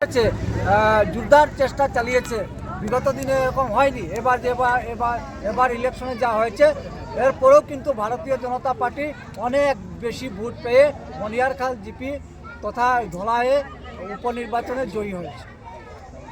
হয়েছে জোরদার চেষ্টা চালিয়েছে। বিগত দিনে এরকম হয়নি, এবার যে এবার এবার এবার ইলেকশনে যা হয়েছে, এরপরেও কিন্তু ভারতীয় জনতা পার্টি অনেক বেশি ভোট পেয়ে মনিয়ারখাল জিপি তথা ধলায়ে উপনির্বাচনে জয়ী হয়েছে।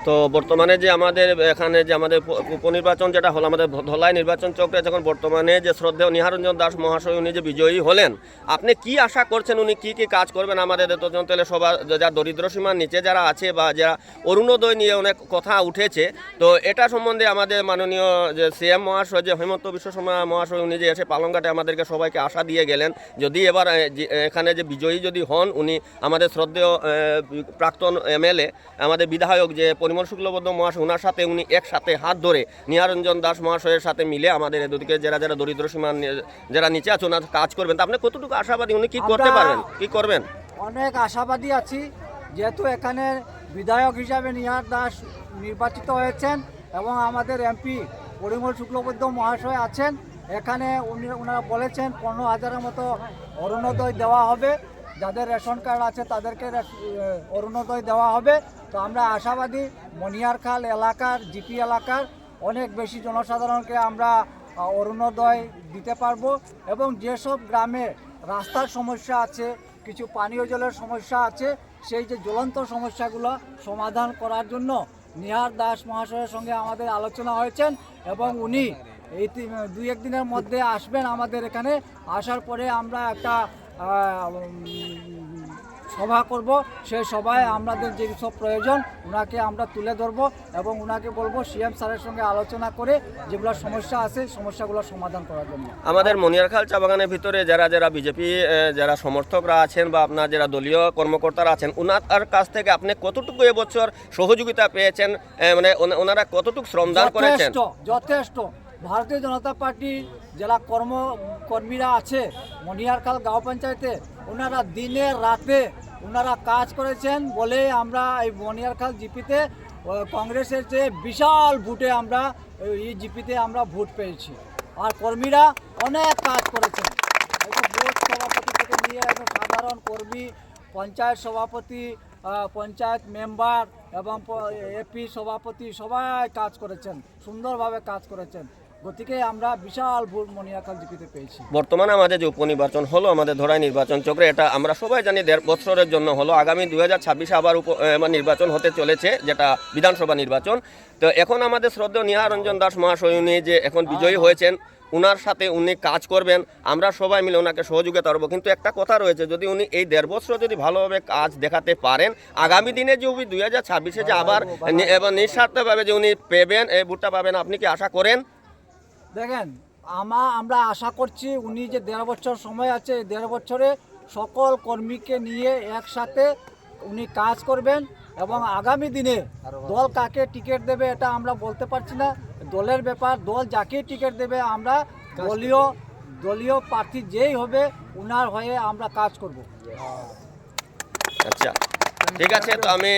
তো বর্তমানে যে আমাদের এখানে যে আমাদের উপনির্বাচন যেটা হলো, আমাদের ধলাই নির্বাচন চক্রে যখন বর্তমানে যে শ্রদ্ধেয় নিহারঞ্জন দাস মহাশয় উনি যে বিজয়ী হলেন, আপনি কি আশা করছেন উনি কি কি কাজ করবেন আমাদের অঞ্চলে সবার যা দরিদ্র সীমার নিচে যারা আছে বা যারা অরুণোদয় নিয়ে অনেক কথা উঠেছে, তো এটা সম্বন্ধে আমাদের মাননীয় যে সিএম মহাশয়, যে হেমন্ত বিশ্ব শর্মা মহাশয় উনি যে এসে পালংঘাটে আমাদেরকে সবাইকে আশা দিয়ে গেলেন, যদি এবার এখানে যে বিজয়ী যদি হন, উনি আমাদের শ্রদ্ধেয় প্রাক্তন এমএলএ, আমাদের বিধায়ক যে পরিমল শুক্লবদ্ধ মহাশয় ওনার সাথে উনি একসাথে হাত ধরে নিহারঞ্জন দাস মহাশয়ের সাথে মিলে আমাদের এদিকে যারা যারা দরিদ্র সীমার নি- যারা নিচে আছে ওনার কাজ করবেন। তা আপনি কতটুকু আশাবাদী? উনি কি করতে পারবেন? কি করবেন? অনেক আশাবাদী আছি যেহেতু এখানে বিধায়ক হিসাবে নিহার দাস নির্বাচিত হয়েছেন এবং আমাদের এমপি পরিমল শুক্লবৈদ্য মহাশয় আছেন। এখানে উনি ওনারা বলেছেন পনেরো হাজারের মতো অরুণোদয় দেওয়া হবে। যাদের রেশন কার্ড আছে তাদেরকে অরুণোদয় দেওয়া হবে। তো আমরা আশাবাদী মনিয়ারখাল এলাকার, জিপি এলাকার অনেক বেশি জনসাধারণকে আমরা অরুণোদয় দিতে পারব এবং যেসব গ্রামে রাস্তার সমস্যা আছে, কিছু পানীয় জলের সমস্যা আছে, সেই যে জ্বলন্ত সমস্যাগুলো সমাধান করার জন্য নিহার দাস মহাশয়ের সঙ্গে আমাদের আলোচনা হয়েছেন এবং উনি এই দুই, একদিনের মধ্যে আসবেন আমাদের এখানে। আসার পরে আমরা একটা সভা করব। সেই সভায় আমাদের যে সব প্রয়োজন ওনাকে আমরা তুলে ধরবো এবং ওনাকে বলব সিএম স্যারের সঙ্গে আলোচনা করে যেগুলো সমস্যা আছে সমস্যাগুলো সমাধান করার জন্য। আমাদের মনিয়ারখাল চা বাগানের ভিতরে যারা যারা বিজেপি যারা সমর্থকরা আছেন বা আপনার যারা দলীয় কর্মকর্তারা আছেন ওনার কাছ থেকে আপনি কতটুকু এবছর সহযোগিতা পেয়েছেন? মানে ওনারা কতটুকু শ্রমদান করেছেন যথেষ্ট যথেষ্ট। ভারতীয় জনতা পার্টির যারা কর্ম কর্মীরা আছে, মনিয়ারখাল গাঁও পঞ্চায়েতে, ওনারা দিনে রাতে ওনারা কাজ করেছেন বলে আমরা এই মনিয়ারখাল জিপিতে কংগ্রেসের চেয়ে বিশাল ভোটে আমরা এই জিপিতে আমরা ভোট পেয়েছি। আর কর্মীরা অনেক কাজ করেছেন। বুথ সভাপতি থেকে নিয়ে একদম সাধারণ কর্মী, পঞ্চায়েত সভাপতি পঞ্চায়েত মেম্বার এবং এপি সভাপতি সবাই কাজ করেছেন, সুন্দরভাবে কাজ করেছেন। গতিকে আমরা বিশাল ভোট মনিয়াকাল পেয়েছি। বর্তমানে আমাদের যে উপনির্বাচন হলো, আমাদের ধরাই নির্বাচন চক্রে এটা আমরা সবাই জানি দেড় বছরের জন্য হলো। আগামী দুই হাজার ছাব্বিশে আবার উপ নির্বাচন হতে চলেছে, যেটা বিধানসভা নির্বাচন। তো এখন আমাদের শ্রদ্ধেয় নিহারঞ্জন দাস মহাশয় উনি যে এখন বিজয়ী হয়েছেন, উনার সাথে উনি কাজ করবেন, আমরা সবাই মিলে ওনাকে সহযোগিতা করব। কিন্তু একটা কথা রয়েছে, যদি উনি এই দেড় বছর যদি ভালোভাবে কাজ দেখাতে পারেন, আগামী দিনে যে উনি দুই হাজার ছাব্বিশে যে আবার নিঃস্বার্থভাবে যে উনি পেবেন, এই ভোটটা পাবেন, আপনি কি আশা করেন? দেখেন, আমা, আমরা আশা করছি উনি যে দেড় বছর সময় আছে দেড় বছরে সকল কর্মীকে নিয়ে একসাথে উনি কাজ করবেন এবং আগামী দিনে দল কাকে টিকিট দেবে এটা আমরা বলতে পারছি না। দলের ব্যাপার, দল যাকে টিকিট দেবে আমরা দলীয় দলীয় প্রার্থী যেই হবে, উনার হয়ে আমরা কাজ করব। আচ্ছা। ঠিক আছে তো আমি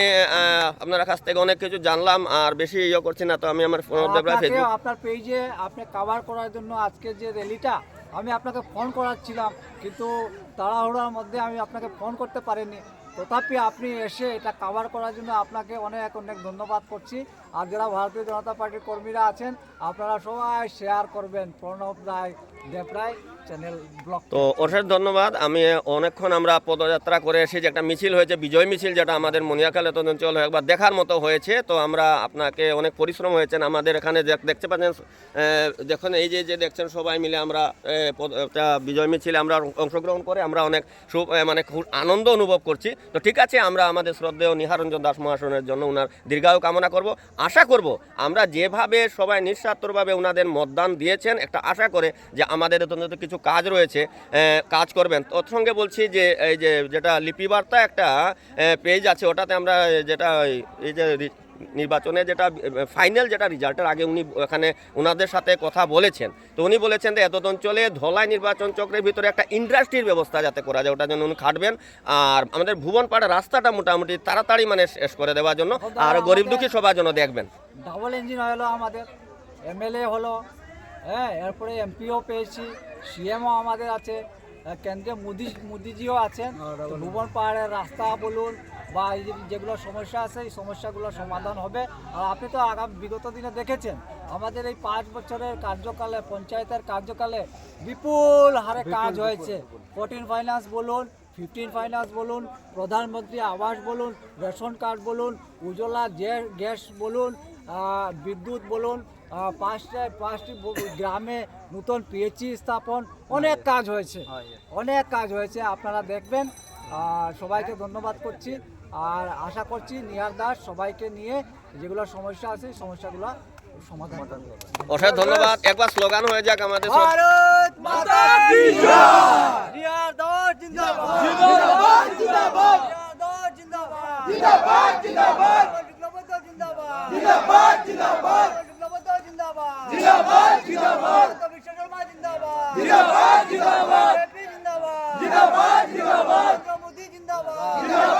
আপনার কাছ থেকে অনেক কিছু জানলাম আর বেশি ইয়ে করছি না তো আমি আমার ফোন ফেসবুক আপনার পেজে আপনি কভার করার জন্য আজকে যে র্যালিটা আমি আপনাকে ফোন করাচ্ছিলাম কিন্তু তাড়াহুড়ার মধ্যে আমি আপনাকে ফোন করতে পারিনি। তথাপি আপনি এসে এটা কভার করার জন্য আপনাকে অনেক অনেক ধন্যবাদ করছি। আর যারা ভারতীয় জনতা পার্টির কর্মীরা আছেন, আপনারা সবাই শেয়ার করবেন প্রণব রায় দেব রায় চ্যানেল ব্লগ তো অশেষ ধন্যবাদ। আমি অনেকক্ষণ আমরা পদযাত্রা করে এসেছি, একটা মিছিল হয়েছে, বিজয় মিছিল, যেটা আমাদের মনিয়াকাল এত অঞ্চল একবার দেখার মতো হয়েছে। তো আমরা আপনাকে অনেক পরিশ্রম হয়েছেন। আমাদের এখানে দেখ- দেখতে পাচ্ছেন দেখুন, এই যে যে দেখছেন সবাই মিলে আমরা বিজয় মিছিলে আমরা অংশগ্রহণ করে আমরা অনেক মানে আনন্দ অনুভব করছি। তো ঠিক আছে, আমরা আমাদের শ্রদ্ধেয় নিহারঞ্জন দাস মহাশনের জন্য ওনার দীর্ঘায়ু কামনা করব। আশা করব আমরা যেভাবে সবাই নিঃস্বার্থভাবে ওনাদের মতদান দিয়েছেন, একটা আশা করে যে আমাদের অত্যন্ত কিছু কাজ রয়েছে কাজ করবেন। তোর সঙ্গে বলছি যে, এই যে, যেটা লিপিবার্তা একটা পেজ আছে, ওটাতে আমরা যেটা এই- যে নির্বাচনে যেটা ফাইনাল যেটা রেজাল্টের আগে উনি এখানে ওনাদের সাথে কথা বলেছেন। তো উনি বলেছেন যে এত অঞ্চলে ধলাই নির্বাচন চক্রের ভিতরে একটা ইন্ডাস্ট্রির ব্যবস্থা যাতে করা যায় ওটার জন্য উনি খাটবেন। আর আমাদের ভুবনপাড়া রাস্তাটা মোটামুটি তাড়াতাড়ি মানে শেষ করে দেওয়ার জন্য আর গরিব দুঃখী সবার জন্য দেখবেন। ডাবল ইঞ্জিন হলো আমাদের এমএলএ হলো হ্যাঁ এরপরে এমপিও পেয়েছি সিএমও আমাদের আছে কেন্দ্রে মোদি মোদিজিও আছেন। ভুবন পাহাড়ের রাস্তা বলুন বা এই যেগুলো সমস্যা আছে এই সমস্যাগুলো সমাধান হবে। আর আপনি তো আগাম বিগত দিনে দেখেছেন আমাদের এই পাঁচ বছরের কার্যকালে পঞ্চায়েতের কার্যকালে বিপুল হারে কাজ হয়েছে। ফোরটিন ফাইন্যান্স বলুন ফিফটিন ফাইন্যান্স বলুন প্রধানমন্ত্রী আবাস বলুন রেশন কার্ড বলুন উজ্জ্বলা গ্যাস বলুন বিদ্যুৎ বলুন পাঁচটা পাঁচটি গ্রামে নতুন পিএইচি স্থাপন অনেক কাজ হয়েছে। অনেক কাজ হয়েছে আপনারা দেখবেন। সবাইকে ধন্যবাদ করছি। আর আশা করছি নিহার দাস সবাইকে নিয়ে যেগুলো সমস্যা আছে সমস্যাগুলো সমাধান করবে। ধন্যবাদ। একবার স্লোগান হয়ে যাক আমাদের ভারত মাতা কি নিহার দাস জিন্দাবাদ। জিন্দাবাদ জিন্দাবাদ। জিন্দাবাদ। জিন্দাবাদ জিন্দাবাদ। জিন্দাবাদ। জিন্দাবাদ জিন্দাবাদ। জিন্দাবাদ। জিন্দাবাদ জিন্দাবাদ। জিন্দাবাদ। জিন্দাবাদ জিন্দাবাদ। জিন্দাবাদ। জিন্দাবাদ।